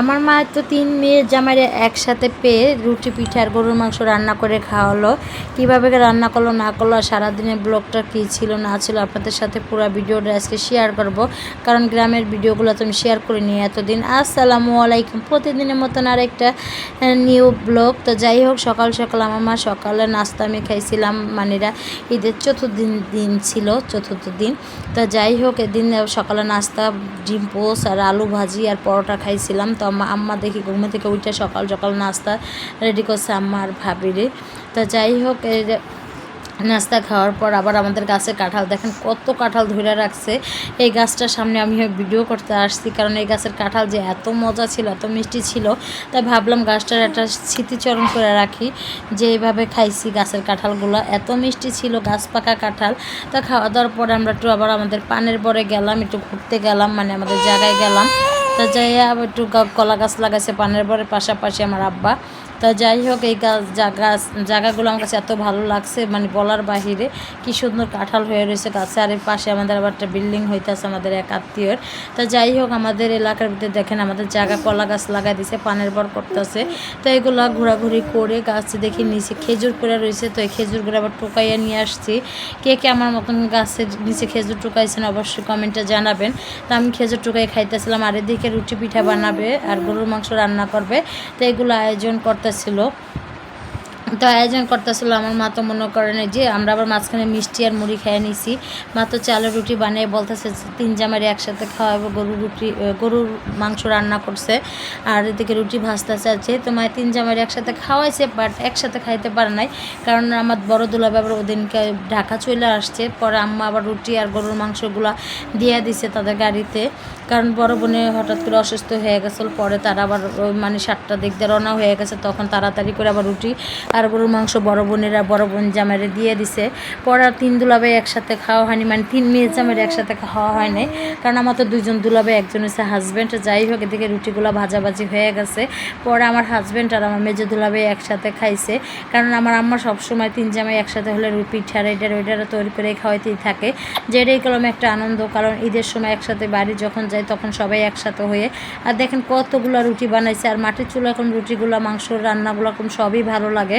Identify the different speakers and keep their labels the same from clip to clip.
Speaker 1: আমার মা তো তিন মেয়ের জামাইরে একসাথে পেয়ে রুটি পিঠা আর গরুর মাংস রান্না করে খাওয়ালো। কীভাবে রান্না করল, না করল, আর সারাদিনের ব্লগটা কী ছিল, না ছিল, আপনাদের সাথে পুরো ভিডিওটা আজকে শেয়ার করব। কারণ গ্রামের ভিডিওগুলো তো আমি শেয়ার করিনি এতদিন। আসসালামু আলাইকুম। প্রতিদিনের মতন আর একটা নিউ ব্লগ তো যাই হোক, সকাল সকাল আমার মা সকালে নাস্তা আমি খাইছিলাম মানেরা। ঈদের চতুর্থ দিন দিন ছিল, চতুর্থ দিন। তো যাই হোক, এদিন সকালে নাস্তা, ডিম পোস আর আলু ভাজি আর পরোটা খাইছিলাম। তো আম্মা আম্মা দেখি ঘুমে থেকে উঠে সকাল সকাল নাস্তা রেডি করছে আম্মা আর ভাবিরে। তো যাই হোক নাস্তা খাওয়ার পর আবার আমাদের গাছে কাঁঠাল। দেখেন কত কাঁঠাল ধরে রাখছে। এই গাছটার সামনে আমি ভিডিও করতে আসছি, কারণ এই গাছের কাঁঠাল যে এত মজা ছিল, এত মিষ্টি ছিল, তাই ভাবলাম গাছটার একটা স্মৃতিচরণ করে রাখি যে এইভাবে খাইছি গাছের কাঁঠালগুলো। এত মিষ্টি ছিল গাছ পাকা কাঁঠাল। তা খাওয়া দাওয়ার পরে আমরা একটু আবার আমাদের পানের পরে গেলাম, একটু ঘুরতে গেলাম মানে আমাদের জায়গায় গেলাম। তা যাই আবার একটু কলা গাছ লাগাইছে পানের পরে পাশাপাশি আমার আব্বা। তা যাই হোক, এই গাছ জায়গা জায়গাগুলো আমার কাছে এত ভালো লাগছে মানে বলার বাহিরে কি সুন্দর কাঁঠাল হয়ে রয়েছে গাছে। আর এর পাশে আমাদের আবার একটা বিল্ডিং হইতেছে আমাদের এক আত্মীয়র। তা যাই হোক, আমাদের এলাকার ভিতরে দেখেন, আমাদের জায়গা কলা গাছ লাগাই দিছে, পানের বর করতেছে। তো এগুলো ঘোরাঘুরি করে গাছ দেখি নিচে খেজুর করে রয়েছে, তো এই খেজুরগুলো আবার টোকাইয়া নিয়ে আসছি। কে কে আমার মতন গাছের নিচে খেজুর টোকাইছেন অবশ্যই কমেন্টে জানাবেন। তো আমি খেজুর টোকাই খাইতেছিলাম, আর এদিকে রুটি পিঠা বানাবে, আর গরুর মাংস রান্না করবে। তো এগুলো আয়োজন করতেছিল তো আয়োজন করতেছিল আমার মা তো মনে করেন যে, আমরা আবার মাঝখানে মিষ্টি আর মুড়ি খেয়ে নিছি। মা তো চালের রুটি বানিয়ে বলতেছে তিন জামারি একসাথে খাওয়াবো, গরুর রুটি গরুর মাংস রান্না করছে। আর এদিকে রুটি ভাজতেছে আর যেহেতু মায়ের তিন জামারি একসাথে খাওয়াইছে বাট একসাথে খাইতে পারে নাই। কারণ আমার বড় দুলাবে আবার ওদিনকে ঢাকা চলে আসছে, পরে আম্মা আবার রুটি আর গরুর মাংসগুলা দিয়ে দিছে তাদের গাড়িতে। কারণ বড় বোনে হঠাৎ করে অসুস্থ হয়ে গেছিল, পরে তারা আবার মানে সাতটা দিক দিয়ে রওনা হয়ে গেছে, তখন তাড়াতাড়ি করে আবার রুটি আর গরুর মাংস বড় বোনেরা, বড় বোন জামাইরে দিয়ে দিছে। পরে আর তিন দুলাভাই একসাথে খাওয়া হয়নি মানে তিন মেয়ে জামাইরে একসাথে খাওয়া হয় নাই। কারণ আমার তো দুজন দুলাভাই, একজন হচ্ছে হাজব্যান্ড যাই হোক, এদিকে রুটিগুলো ভাজাভাজি হয়ে গেছে। পরে আমার হাজব্যান্ড আর আমার মেজো দুলাভাই একসাথে খাইছে। কারণ আমার আম্মা সবসময় তিন জামাই একসাথে হলে পিঠা এটার ওইটারা তৈরি করে খাওয়াইতেই থাকে। যেটাই কলম একটা আনন্দ, কারণ ঈদের সময় একসাথে বাড়ি যখন যাই তখন সবাই একসাথে হয়ে। আর দেখেন কতগুলো রুটি বানাইছে, আর মাটির চুলা এখন রুটিগুলো মাংস রান্নাগুলো এখন সবই ভালো লাগে।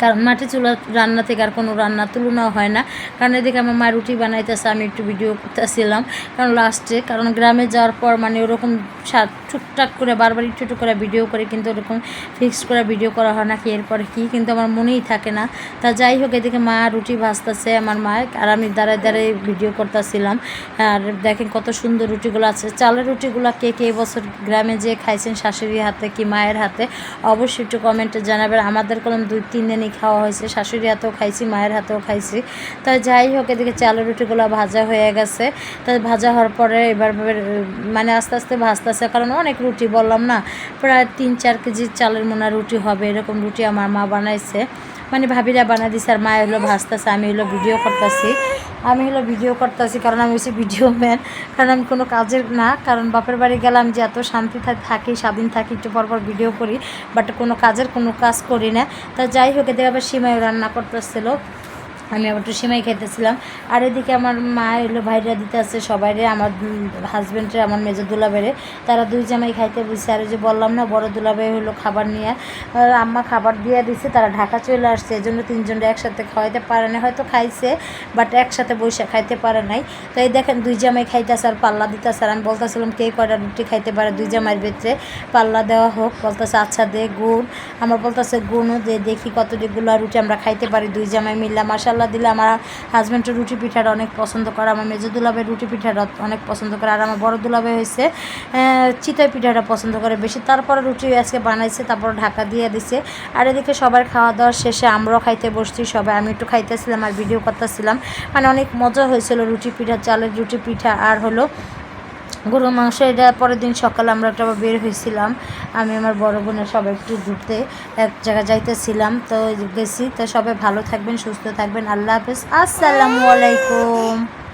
Speaker 1: কারণ মাটি চুলা রান্না থেকে আর কোনো রান্না তুলনা হয় না। কারণ এদিকে আমার মা রুটি বানাইতেছে, আমি একটু ভিডিও করতেছিলাম। কারণ লাস্টে কারণ গ্রামে যাওয়ার পর মানে ওরকম টুকটাক করে বারবার একটু একটু করে ভিডিও করে, কিন্তু ওরকম ফিক্সড করে ভিডিও করা হয় না কি, এরপরে কি, কিন্তু আমার মনেই থাকে না। তা যাই হোক, এদিকে মা রুটি ভাজতেছে আমার মা, আর আমি দাঁড়ায় দাঁড়ায় ভিডিও করতেছিলাম। আর দেখেন কত সুন্দর রুটিগুলো আছে। চালের রুটিগুলো কে কে বছর গ্রামে যেয়ে খাইছেন শাশুড়ির হাতে কি মায়ের হাতে, অবশ্যই একটু কমেন্টে জানাবেন। আমাদের কলম দুই, তিন দিনই খাওয়া হয়েছে শাশুড়ি হাতেও খাইছি মায়ের হাতেও খাইছি। তাই যাই হোক এদিকে চালের রুটিগুলো ভাজা হয়ে গেছে। তাই ভাজা হওয়ার পরে এবার এবার, মানে আস্তে আস্তে ভাজতেছে কারণ অনেক রুটি বললাম না প্রায় তিন চার কেজি চালের মোনা রুটি হবে এরকম রুটি আমার মা বানাইছে। মানে ভাবিরা বানা দিছে আর মায়ের হলো ভাসতেছে, আমি হলো ভিডিও করতেছি। আমি হলো ভিডিও করতেছি কারণ আমি হচ্ছে ভিডিও ম্যান কারণ আমি কোনো কাজের না, কারণ বাপের বাড়ি গেলাম যে এত শান্তি থাকি, স্বাধীন থাকি, একটু পর পর ভিডিও করি বাট কোনো কাজের কোনো কাজ করি না। তা যাই হোক এদের আবার সীমায় রান্না করতেছিল। আমি আবার একটু সিমাই খাইতেছিলাম। আর এদিকে আমার মা এলো, ভাইরা দিতে আছে সবাইরে, আমার হাজব্যান্ডের আমার মেজো দুলাবেরে তারা দুই জামাই খাইতে বসে আর যে বললাম না, বড় দুলাভাই হলো খাবার নিয়ে। আম্মা খাবার দিয়ে দিছে, তারা ঢাকা চলে আসছে। এই জন্য তিনজনটা একসাথে খাওয়াইতে পারে না হয়তো খাইছে বাট একসাথে বসে খাইতে পারে নাই। তো এই দেখেন, দুই জামাই খাইতেছে আর পাল্লা দিতেছে। আর আমি বলতেছিলাম, কে কয়টা রুটি খাইতে পারে? দুই জামাইয়ের ভিতরে পাল্লা দেওয়া হোক, বলতেছে আচ্ছা দে, গুড়। আমার বলতেছে, গুণও যে দেখি কতটিগুলো রুটি আমরা খাইতে পারি। দুই জামাই মিললাম মিললে মাসাল্লাহ দিলে আমার হাজব্যান্ডের রুটি পিঠাটা অনেক পছন্দ করে, আমার মেজো দুলাভের রুটি পিঠাটা অনেক পছন্দ করে, আর আমার বড় দুলাবে হয়েছে চিতাই পিঠাটা পছন্দ করে বেশি। তারপরে রুটি আজকে বানাইছে, তারপর ঢাকা দিয়ে দিছে। আর এদিকে সবার খাওয়া দাওয়ার শেষে আমরাও খাইতে বসছি, সবাই আমি একটু খাইতেছিলাম আর ভিডিও করতেছিলাম। মানে অনেক মজা হয়েছিল রুটি পিঠা, চালের রুটি পিঠা, আর হলো গরুর মাংস এটা পরের দিন সকালে আমরা একটা বের হয়েছিলাম। আমি আমার বড় বোনের সবাই একটু ঘুরতে এক জায়গায় যাইতেছিলাম। তো গেছি। তো সবাই ভালো থাকবেন, সুস্থ থাকবেন। আল্লাহ হাফেজ। আসসালামু আলাইকুম।